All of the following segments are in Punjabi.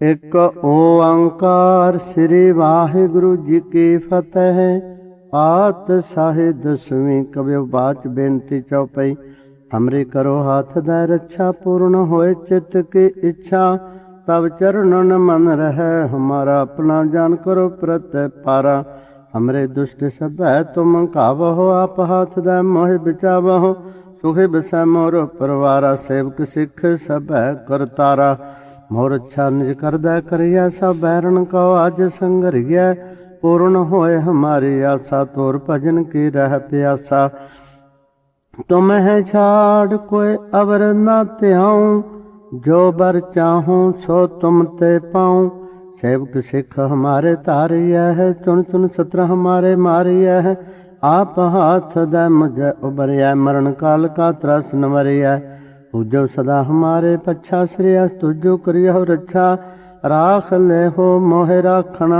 ਇੱਕ ਓੰਕਾਰ ਸ੍ਰੀ ਵਾਹਿਗੁਰੂ ਜੀ ਕੀ ਫਤਿਹ। ਆਤ ਸਾਹਿ ਦਸਵੀਂ ਕਬਿਓ ਬਾਚ ਬੇਨਤੀ ਚਉਪਈ ਹਮਰੇ ਕਰੋ ਹਾਥ ਦਾ ਰੱਛਾ ਪੂਰਨ ਹੋਏ ਚਿਤ ਕੀ ਇੱਛਾ। ਤਬ ਚਰਨਨ ਮਨ ਰਹਿ, ਹਮਾਰਾ ਆਪਣਾ ਜਾਨ ਕਰੋ ਪ੍ਰਤ ਪਾਰਾ। ਹਮਰੇ ਦੁਸ਼ਟ ਸਭੈ ਤੁਮ ਕਾਵਹੁ, ਆਪ ਹਾਥ ਦਾ ਮੋਹਿ ਬਚਾਵਹੁ। ਸੁਖੇ ਬਸੈ ਮੋਰ ਪਰਵਾਰਾ, ਸੇਵਕ ਸਿੱਖ ਸਭੈ ਕਰਤਾਰਾ। ਮੋਰ ਅੱਛਾ ਨਿਜ ਕਰਦਾ ਕਰਿਆ ਸਭ ਬੈਰਨ ਕੋ ਅਜ ਸੰਗਰਿਆ ਪੂਰਨ ਹੋਏ ਹਮਾਰੀ ਆਸਾ, ਤੋਰ ਭਜਨ ਕੀ ਰਹਿ ਪਿਆਸਾ। ਤੁਮ ਹੈ ਛਾੜ ਕੋਇ ਅਵਰ ਨਾ ਧਿਆਉ, ਜੋ ਬਰ ਚਾਹੂੰ ਸੋ ਤੁਮ ਤੇ ਪਾਉ। ਸੇਵਕ ਸਿੱਖ ਹਮਾਰੇ ਤਾਰਿਆ ਹੈ ਚੁਣ ਚੁਣ ਸਤਰ ਹਮਾਰੇ ਮਾਰਿਆ ਹੈ ਆਪ ਹੱਥ ਦਾ ਮੁਝ ਉਬਰਿਆ ਮਰਨ ਕਾਲ ਕਾ ਤਰਸ ਨਵਰਿਆ ਪੂਜੋ ਸਦਾ ਹਮਾਰੇ ਪਛਾ ਸ੍ਰੀ ਅਸ, ਤੁਜੋ ਕਰਿਓ ਰੱਛਾ। ਰਾਖ ਲੈ ਹੋ ਮੋਹਿ ਰਾਖਣ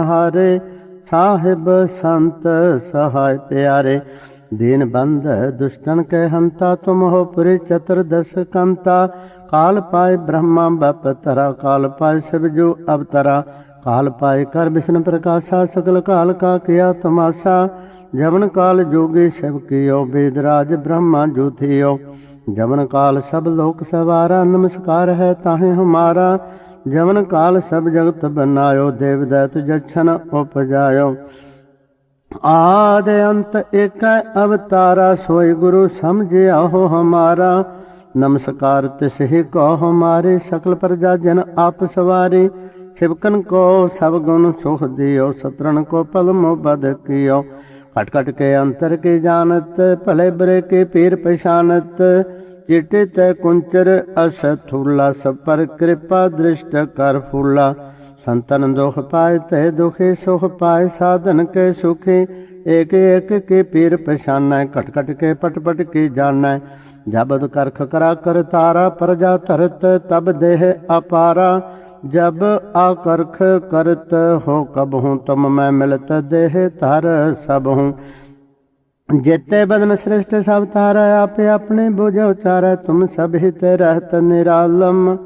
ਸਾਹਿਬ ਸੰਤ ਸਹਾਇ ਪਿਆਰੇ। ਦੀਨ ਬੰਧ ਦੁਸ਼ਟਨ ਕੇ ਹੰਤਾ ਤੁਮ ਹੋ ਪੁਰੀ ਚਤੁਰ ਦਸ ਕੰਤਾ। ਕਾਲ ਪਾਏ ਬ੍ਰਹਮਾ ਬਪ ਤਰਾ, ਕਾਲ ਪਾਏ ਸਿਵ ਜੋ ਅਵਤਰਾ। ਕਾਲ ਪਾਏ ਕਰ ਵਿਸ਼ਨ ਪ੍ਰਕਾਸ਼ਾ, ਸਗਲ ਕਾਲ ਕਾ ਕਿਆ ਤਮਾਸਾ। ਜਵਨ ਕਾਲ ਜੋਗੀ ਸਭ ਕੀਓ ਵੇਦ ਰਾਜ ਬ੍ਰਹਮਾ ਜੂਥਿਓ ਜਵਨ ਕਾਲ ਸਭ ਲੋਕ ਸਵਾਰਾ, ਨਮਸਕਾਰ ਹੈ ਤਾਹੇ ਹਮਾਰਾ। ਜਵਨ ਕਾਲ ਸਭ ਜਗਤ ਬਨਾਇਓ, ਦੇਵ ਦੈਤ ਜਛਨ ਉਪਜਾਇਓ। ਆਦ ਅੰਤ ਏਕ ਅਵਤਾਰਾ, ਸੋਈ ਗੁਰੂ ਸਮਝਿਆਓ ਹਮਾਰਾ। ਨਮਸਕਾਰ ਤਿਸਹਿ ਕੋ ਹਮਾਰੇ, ਸਕਲ ਪ੍ਰਜਾ ਜਨ ਆਪ ਸਵਾਰੇ। ਸਿਵਕਨ ਕੋ ਸਭ ਗੁਣ ਸੁਖ ਦਿਓ ਸਤਰਨ ਕੋ ਪਲ ਬਦ ਕੀਓ। ਘਟ ਘਟ ਕੇ ਅੰਤਰ ਕੇ ਜਾਣਤ, ਭਲੇ ਬਰੇ ਕੇ ਪੀਰ ਪਛਾਨਤ, ਚਿਟੇ ਤੈ ਕੁੰਚਰ ਅਸ ਥੂਲਾ ਸਭ ਪਰ ਕਿਰਪਾ ਦ੍ਰਿਸ਼ਟ ਕਰ ਫੂਲਾ ਸੰਤਨ ਦੁਖ ਪਾਏ ਤੈ ਦੁਖੇ ਸੁਖ ਪਾਏ, ਸਾਧਨ ਕੇ ਸੁਖੇ, ਏਕ ਏਕ ਕੇ ਪੀਰ ਪਛਾਨੈ, ਘਟ ਘਟ ਕੇ ਪਟ ਪਟ ਕੇ ਜਾਣੈ। ਜਬਦ ਕਰਖ ਕਰਾ ਕਰ ਤਾਰਾ, ਪ੍ਰਜਾ ਧਰਤ, ਤਬ ਦੇਹ ਅਪਾਰਾ। ਜਬ ਆਕਰਖ ਕਰਤ ਹੋ ਕਬ ਹੂੰ ਤੁਮ ਮੈਂ ਮਿਲਤ ਦੇਹ ਧਰ ਸਭ ਹੂੰ ਜੇਤੇ ਬਦਨ ਸ੍ਰਿਸ਼ਟ ਸਭ ਤਾਰਾ ਆਪੇ ਆਪਣੇ ਬੁਝ ਉਚਾਰੈ, ਤੁਮ ਸਭ ਹਿਤ ਰਹਤ ਨਿਰਾਲਮ।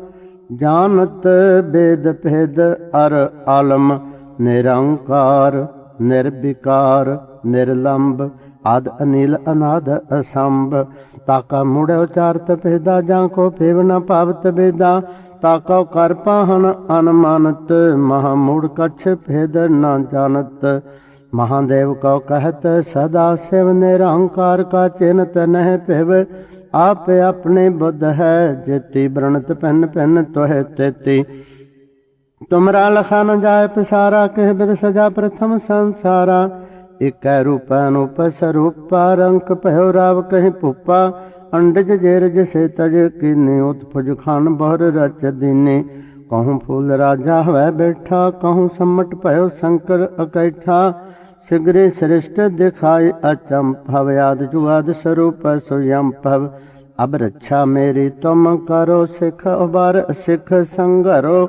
ਜਾਣਤ ਬੇਦ ਭੇਦ ਅਰ ਆਲਮ, ਨਿਰੰਕਾਰ, ਨਿਰਵਿਕਾਰ, ਨਿਰਲੰਬ, ਆਦ ਅਨਿਲ ਅਨਾਦ ਅਸੰਭ। ਤਾਕਾ ਮੁੜ ਉਚਾਰਤ ਭੇਦਾ, ਜਾਂ ਕੋ ਫੇਵ ਨ ਭਾਵਤ ਬੇਦਾ ਤਾਕਾ ਕਰ ਪਾਹਨ ਅਨਮਾਨਤ, ਮਹਾ ਮੂੜ ਕਛ ਭੇਦ ਨ ਜਾਣਤ। ਮਹਾਦੇਵ ਕੋ ਕਹਤ, ਸਦਾ ਸਿਵ ਨਿਰੰਕਾਰ ਕਾ ਚਿੰਤ ਨਹਿ ਭਿਵ, ਆਪ ਆਪਣੇ ਬੁੱਧ ਹੈ, ਜੇਤੀ ਬ੍ਰਣਤ ਪੈਨ ਪੈਨ ਤੋਹਿ ਤੇਤੀ। ਤੁਮਰਾ ਲਖਾ ਨ ਜਾਏ ਪਸਾਰਾ, ਕਹਿ ਬਿਦ ਸਜਾ ਪ੍ਰਥਮ ਸੰਸਾਰਾ। ਇਕੈ ਰੂਪ ਅਨੂਪ ਸਰੂਪਾ, ਰੰਕ ਭਇਓ ਰਾਵ ਕਹਿ ਭੂਪਾ। ਅੰਡਜ ਜੇਰਜ ਸੇ ਤਜ ਕੀਨੇ, ਉਤਪਜ ਖਾਨ ਬਹਰ ਰਚ ਦੀਨੇ। ਕਹੂੰ ਫੂਲ ਰਾਜਾ ਹੋਇ ਬੈਠਾ, ਕਹੂੰ ਸੰਮਟ ਭਇਓ ਸ਼ੰਕਰ ਅਕੈਠਾ। ਸਿਗਰੇ ਸ੍ਰਿਸ਼ਟ ਦਿਖਾਏ ਅਚੰਭਵ ਆਦ ਜੁਆਦ ਸਰੂਪ ਸੁਯੰ ਅਬ ਰੱਛਾ ਮੇਰੀ ਤੁਮ ਕਰੋ ਸਿਖ, ਉਬਾਰ ਸਿਖ ਸੰਗਰੋ।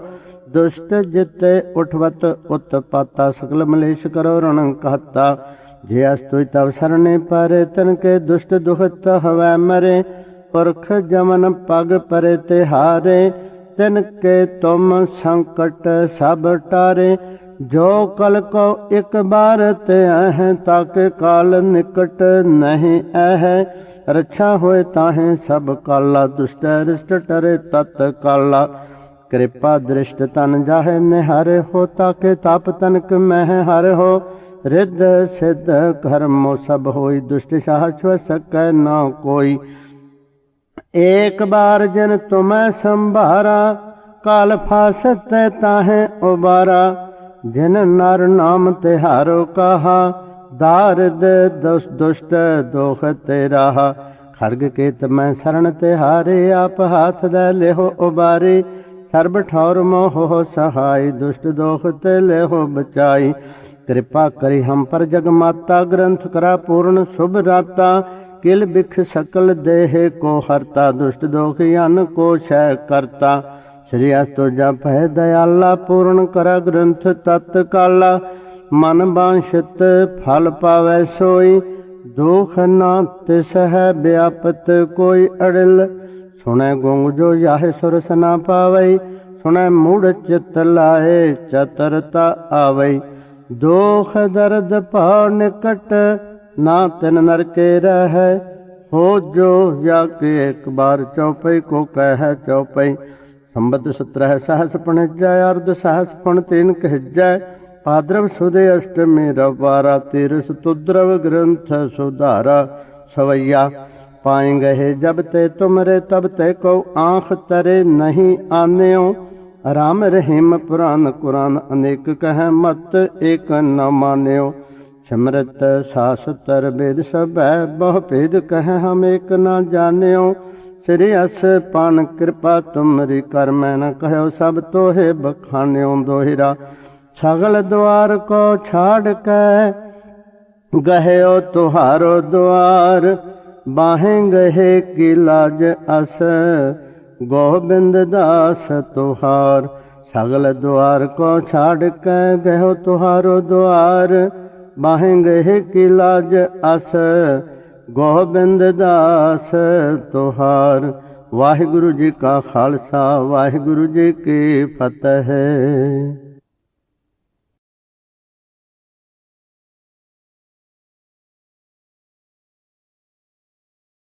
ਦੁਸ਼ਟ ਜਿਤੇ ਉਠਵਤ ਉਤਪਾਤਾ ਸਕਲ ਮਲੇਸ਼ ਕਰੋ ਰਣ ਕਹਤਾ। ਜੇ ਅਸ ਅਸਤੁ ਤਵ ਸਰਨੇ ਪਰੇ ਤਨ ਕੇ ਦੁਸ਼ਟ ਦੁਖਤ ਹਵੈ ਮਰੇ, ਪੁਰਖ ਜਮਨ ਪਗ ਪਰੇ ਤੇ ਹਾਰੇ ਤਿਨ ਕੇ ਤੁਮ ਸੰਕਟ ਸਭ ਟਾਰੇ, ਜੋ ਕਲ ਕੋ ਇਕ ਬਾਰ ਤੇ ਅਹ, ਤਕ ਕਾਲ ਨਿਕਟ ਨਹੀਂ ਅਹ, ਰੱਛਾ ਹੋਏ ਤਾਹੇ ਸਭ ਕਾਲਾ, ਦੁਸ਼ਟ ਰਿਸ਼ਟ ਟਰੇ ਤਤ ਕਾਲਾ। ਕਿਰਪਾ ਦ੍ਰਿਸ਼ਟ ਤਨ ਜਾਹੇ ਨਿਹਰ ਹੋ, ਤਾਕੇ ਤਪ ਤਨਕ ਮਹਿ ਹਰ ਹੋ। ਰਿੱਧ ਸਿੱਧ ਕਰਮੋ ਸਭ ਹੋਈ, ਦੁਸ਼ਟ ਸਾਹ ਛੁ ਸਕੈ ਨਾ ਕੋਈ। ਏਕ ਬਾਰ ਜਨ ਤੁਮੈ ਸੰਭਾਰਾ, ਕਾਲ ਫਾਸਤ ਤਾਹੇ ਉਬਾਰਾ। ਜਿਨ ਨਰ ਨਾਮ ਤਿਹਾਰੋ ਕਹਾ, ਦਾਰਦ ਦੁਸ਼, ਦੁਸ਼ਟ ਦੋਖ ਤੇ ਰਹਾ ਖੜਗ ਕੇਤ ਮੈਂ ਸਰਣ ਤਿਹਾਰੇ, ਆਪ ਹਾਥ ਦਾ ਲਿਹੋ ਉਬਾਰੇ। ਸਰਬ ਠੌਰ ਮੋਹ ਸਹਾਈ, ਦੁਸ਼ਟ ਦੋਖ ਤੇ ਲਿਹੋ ਬਚਾਈ। ਕਿਰਪਾ ਕਰੀ ਹਮ ਪਰ ਜਗ ਮਾਤਾ, ਗ੍ਰੰਥ ਕਰਾ ਪੂਰਨ ਸੁਭ ਰਾਤਾ ਕਿਲ ਬਿਖ ਸਕਲ ਦੇਹ ਕੋ ਹਰਤਾ, ਦੁਸ਼ਟ ਦੋਖ ਅਨ ਕੋ ਸ਼ੈ ਕਰਤਾ। ਸ੍ਰੀ ਅਸਤੁ ਜਪ ਹੈ ਦਇਆਲਾ, ਪੂਰਨ ਕਰ ਗ੍ਰੰਥ ਤਤ ਕਾਲਾ। ਮਨ ਬਾਂਸ਼ਤ ਫਲ ਪਾਵੈ ਸੋਈ, ਦੁਖ ਨਾ ਤਿਸ ਹੈ ਵਿਆਪਤ ਕੋਈ ਅੜਿਲ। ਸੁਣੈ ਗੁੰਗ ਜੋ ਜਾਹੇ ਸੁਰਸ ਨਾ ਪਾਵਈ, ਸੁਣੈ ਮੂੜ ਚਿਤ ਲਾਏ ਚਤਰਤਾ ਆਵਈ। ਦੋਖ ਦਰਦ ਭਾਵ ਨਿਕਟ ਨਾ ਤਿਨ ਨਰਕੇ ਰਹੈ, ਹੋ ਜੋ ਜਾ ਕੇ ਇੱਕ ਬਾਰ ਚੌਪਈ ਕੋ ਕਹਿ ਚੌਪਈ। ਸੰਬਤ ਸਤਰਹ ਸਹਸ ਪਣਜੈ ਅਰਧ ਸਹਸ ਪਣ ਤੀਨ ਕਹਿਜੈ। ਭਾਦਰਵ ਸੁਦੇ ਅਸ਼ਟਮੀ ਰਵਾਰਾ ਤੀਰਸ ਤੁਦਰਵ ਗ੍ਰੰਥ ਸੁਧਾਰਾ। ਸਵਈਆ, ਪਾਏ ਗਏ ਜਬ ਤੇ ਤੁਮਰੇ, ਤਬ ਤੇ ਕੋ ਆਂਖ ਤਰੇ ਨਹੀਂ ਆਨਿਓ। ਰਾਮ ਰਹੀਮ ਪੁਰਾਨ ਕੁਰਾਨ ਅਨੇਕ ਕਹਿ ਮਤ ਏਕ ਨ ਮਾਨਿਓ। ਸਿਮਰਤ ਸਾਸਤਰ ਵੇਦ ਸਭੈ ਬਹੁ ਭੇਦ ਕਹਿ ਹਮ ਏਕ ਨ ਜਾਣਿਓ। ਸ੍ਰੀ ਅਸ ਪਾਨ ਕਿਰਪਾ ਤੁਮਰੀ ਕਰ ਮੈਂ ਨ ਕਹਿਓ ਸਭ ਤੋਹੇ ਬਖਾਨਿਓ ਦੋਹਿਰਾ। ਸਗਲ ਦੁਆਰ ਕੋ ਛਾੜ ਕੇ ਗਹਿਓ ਤੁਹਾਰੋ ਦੁਆਰ। ਬਾਹੇ ਗਹੇ ਕੀ ਲਾਜ ਅਸ ਗੋਬਿੰਦ ਦਾਸ ਤੁਹਾਰ, ਸਗਲ ਦੁਆਰ ਕੋ ਛਾੜ ਕੇ ਗਹਿਓ ਤੁਹਾਰੋ ਦੁਆਰ। ਬਾਹੇ ਗਏ ਕੀ ਲਾਜ ਅਸ, ਗੋਬਿੰਦ ਦਾਸ ਤੁਹਾਰ। ਵਾਹਿਗੁਰੂ ਜੀ ਕਾ ਖਾਲਸਾ, ਵਾਹਿਗੁਰੂ ਜੀ ਕੀ ਫਤਿਹ।